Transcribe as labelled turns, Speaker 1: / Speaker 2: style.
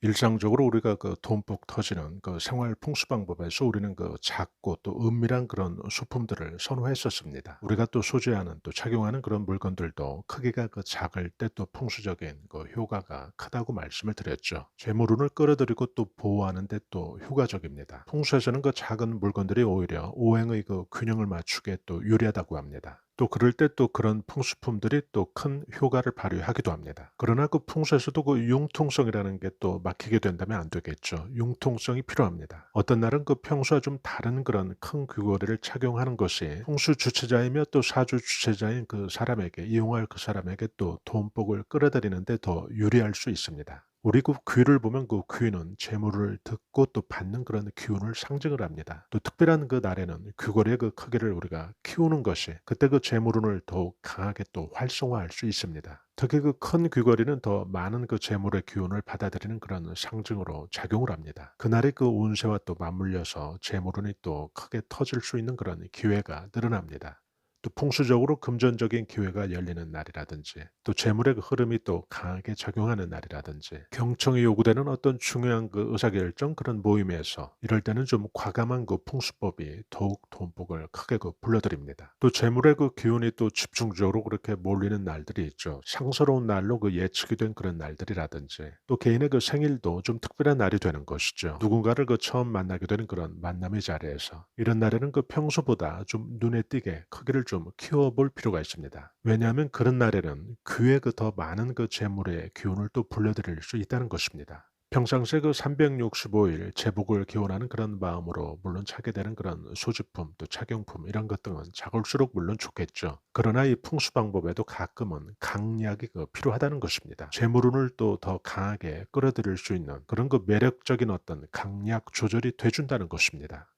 Speaker 1: 일상적으로 우리가 그 돈복 터지는 그 생활 풍수 방법에서 우리는 그 작고 또 은밀한 그런 소품들을 선호했었습니다. 우리가 또 소지하는 또 착용하는 그런 물건들도 크기가 그 작을 때 또 풍수적인 그 효과가 크다고 말씀을 드렸죠. 재물운을 끌어들이고 또 보호하는 데 또 효과적입니다. 풍수에서는 그 작은 물건들이 오히려 오행의 그 균형을 맞추게 또 유리하다고 합니다. 또 그럴 때 또 그런 풍수품들이 또 큰 효과를 발휘하기도 합니다. 그러나 그 풍수에서도 그 융통성이라는 게 또 막히게 된다면 안 되겠죠. 융통성이 필요합니다. 어떤 날은 그 평소와 좀 다른 그런 큰 귀걸이를 착용하는 것이 풍수 주체자이며 또 사주 주체자인 그 사람에게 이용할 그 사람에게 또 돈복을 끌어들이는데 더 유리할 수 있습니다. 우리 그 귀를 보면 그 귀는 재물을 듣고 또 받는 그런 기운을 상징을 합니다. 또 특별한 그 날에는 귀걸이의 그 크기를 우리가 키우는 것이 그때 그 재물운을 더욱 강하게 또 활성화할 수 있습니다. 특히 그 큰 귀걸이는 더 많은 그 재물의 기운을 받아들이는 그런 상징으로 작용을 합니다. 그날의 그 운세와 또 맞물려서 재물운이 또 크게 터질 수 있는 그런 기회가 늘어납니다. 또 풍수적으로 금전적인 기회가 열리는 날이라든지 또 재물의 그 흐름이 또 강하게 작용하는 날이라든지 경청이 요구되는 어떤 중요한 그 의사결정 그런 모임에서 이럴 때는 좀 과감한 그 풍수법이 더욱 돈복을 크게 그 불러들입니다. 또 재물의 그 기운이 또 집중적으로 그렇게 몰리는 날들이 있죠. 상스러운 날로 그 예측이 된 그런 날들이라든지 또 개인의 그 생일도 좀 특별한 날이 되는 것이죠. 누군가를 그 처음 만나게 되는 그런 만남의 자리에서 이런 날에는 그 평소보다 좀 눈에 띄게 크기를 좀 키워볼 필요가 있습니다. 왜냐하면 그런 날에는 귀에 그 더 많은 그 재물의 기운을 또 불러들일 수 있다는 것입니다. 평상시에 그 365일 제복을 기원하는 그런 마음으로 물론 차게 되는 그런 소지품 또 착용품 이런 것 등은 작을수록 물론 좋겠죠. 그러나 이 풍수 방법에도 가끔은 강약이 그 필요하다는 것입니다. 재물운을 또 더 강하게 끌어들일 수 있는 그런 그 매력적인 어떤 강약 조절이 돼준다는 것입니다.